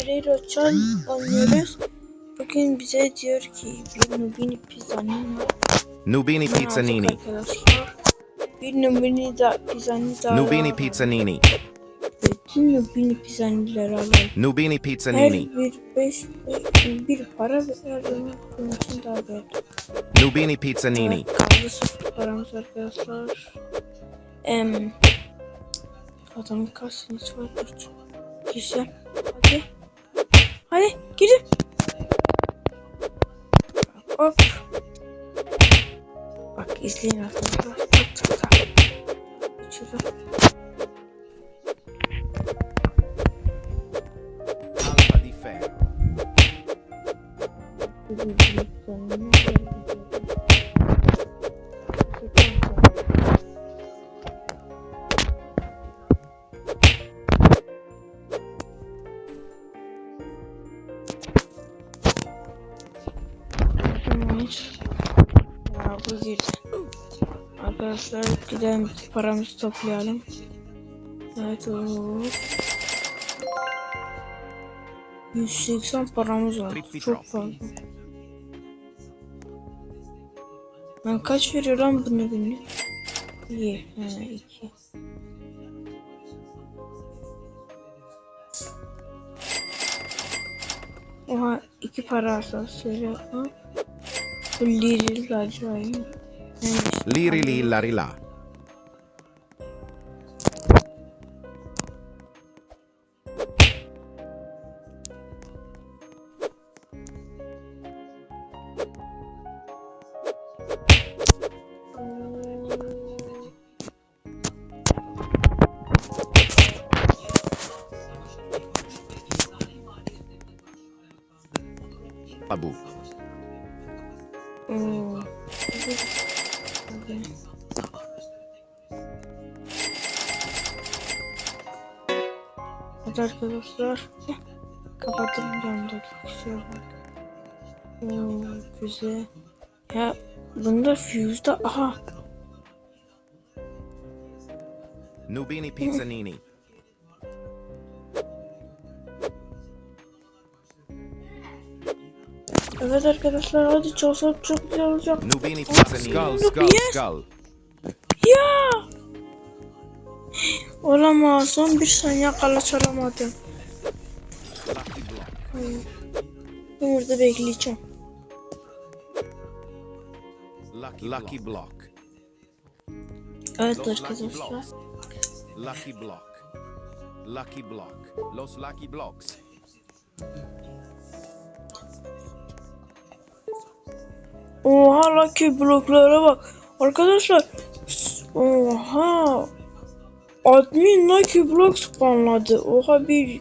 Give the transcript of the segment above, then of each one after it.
Pereira Çal oynuyoruz. Bugün bize diyor ki bir Nubini pizzanın var. Nubini Pizzanini. Bir Nubini da pizzanı daha Nubini. Pizzanini. Bütün Nubini pizzanileri alalım. Nubini Her Pizzanini. bir beş bir para verdim. Bunun için daha verdim. Nubini Pizzanini. Kaldı sıfır paramız arkadaşlar. Em, adamın kaç var? Dur. Gireceğim. Hadi. Hadi girin. Hop. Bak izleyin arkadaşlar. Ya bu girdi. Arkadaşlar gidelim paramızı toplayalım. Evet o. 180 paramız var. Çok fazla. Ben kaç veriyorum bunu günlük? İyi. He, iki. Oha iki para asası Liri la gioia. Eh. Liri li la rilà. Babu. Oo. Hadi. Hadi arkadaşlar. Canımda kusura bak. Oo, güzel. Ya bunda fuse'da aha Nubini Pizzanini. Evet arkadaşlar hadi çalsak çok güzel olacak. Nubini. Skull, skull, Yes. skull. Ya! Olamaz son bir saniye kala çalamadım. Hayır. Ben burada bekleyeceğim. Lucky, lucky block. Evet arkadaşlar. Lucky block. Lucky block. Los lucky blocks. Oha lucky bloklara bak. Arkadaşlar. Oha. Admin lucky block spawnladı. Oha bir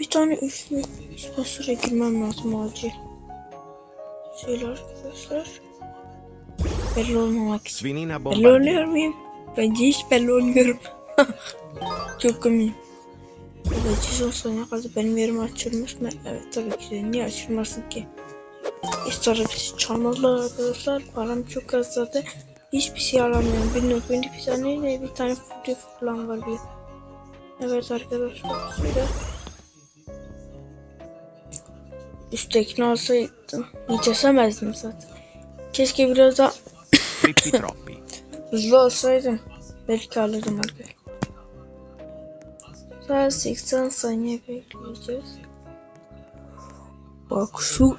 bir tane üçlü sponsora girmem lazım acil. Şöyle arkadaşlar. Belli olmamak için. Belli oluyor muyum? Bence hiç belli olmuyorum. Çok komik. Evet, 110 saniye kaldı. Benim yerim açılmış mı? Evet tabii ki de. Niye açılmasın ki? İster bizi çalmadılar arkadaşlar. Param çok az zaten. Hiçbir şey alamıyorum. Bir nokta bir tane de bir tane fırtı falan var bir. Evet arkadaşlar. Şöyle. Üsttekini alsaydım. Hiç esemezdim zaten. Keşke biraz daha. Hızlı olsaydım belki alırdım arkadaşlar. Daha 80 saniye bekleyeceğiz. Bak şu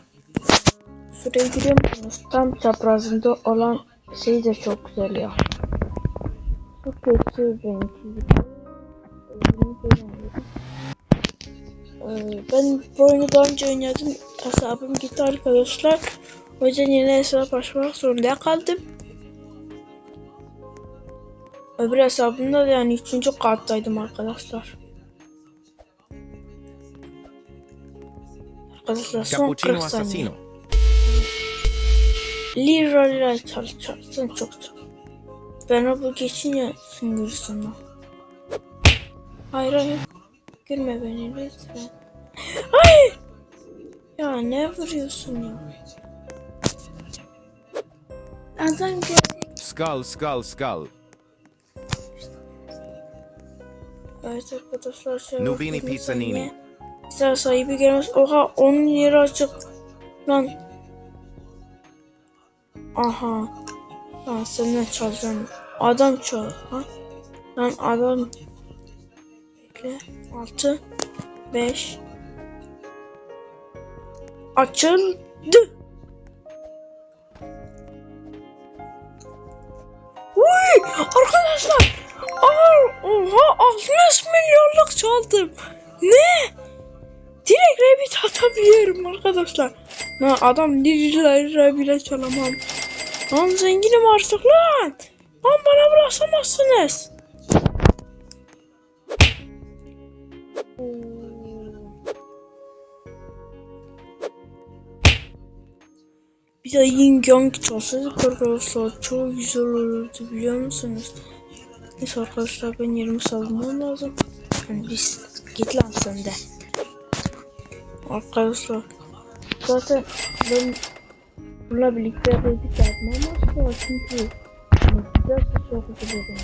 şuraya giriyor musunuz? Tam çaprazında olan şey de çok güzel ya. Şu kötü benimki. Ee, ben bu oyunu daha önce oynadım. Hesabım gitti arkadaşlar. O yüzden yeni hesap açmak zorunda kaldım. Öbür hesabımda da yani üçüncü kattaydım arkadaşlar. Arkadaşlar son Cappuccino 40 saniye. assassino. Lira lira çal çalsın çok çal. Ben o bu geçince süngürsün o. Hayır hayır. Gülme beni lütfen. Hayır. Ya ne vuruyorsun ya? Adam gel. Skull, skull, skull. Evet arkadaşlar şöyle Nubini 20 Pizzanini. Silah sahibi gelmez. Oha onun yeri açık. Lan. Aha. Lan senden çalacağım. Adam çal. Ha? Lan adam. Bekle. 6 5 Açıldı. Uy! Arkadaşlar. Aa, oha 60 milyonluk çaldım. Ne? Direkt rabbit atabiliyorum arkadaşlar. Lan adam lira bile çalamam. Lan zenginim artık lan. Lan bana bırakamazsınız. Bir de Yin Yang çalsaydık arkadaşlar çok güzel olurdu biliyor musunuz? Neyse arkadaşlar ben yerimi savunmam lazım. Yani biz git lan sen de. Arkadaşlar zaten ben bununla birlikte yapıyorduk yapmam ama çünkü güzel çok ederim.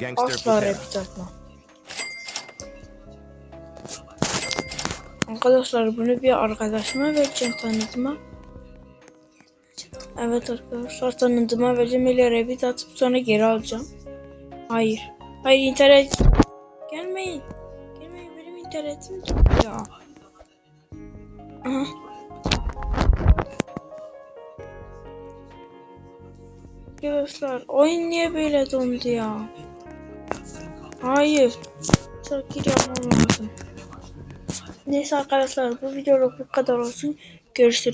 Gangster Asla rapid atma. Arkadaşlar bunu bir arkadaşıma vereceğim tanıdıma. Evet arkadaşlar tanıdıma vereceğim ile rapid atıp sonra geri alacağım. Hayır. Hayır internet. Gelmeyin. İnternetim. Aha. Arkadaşlar oyun niye böyle dondu ya? Hayır. Geri yapmam lazım. Neyse arkadaşlar bu videoluk bu kadar olsun. Görüşürüz.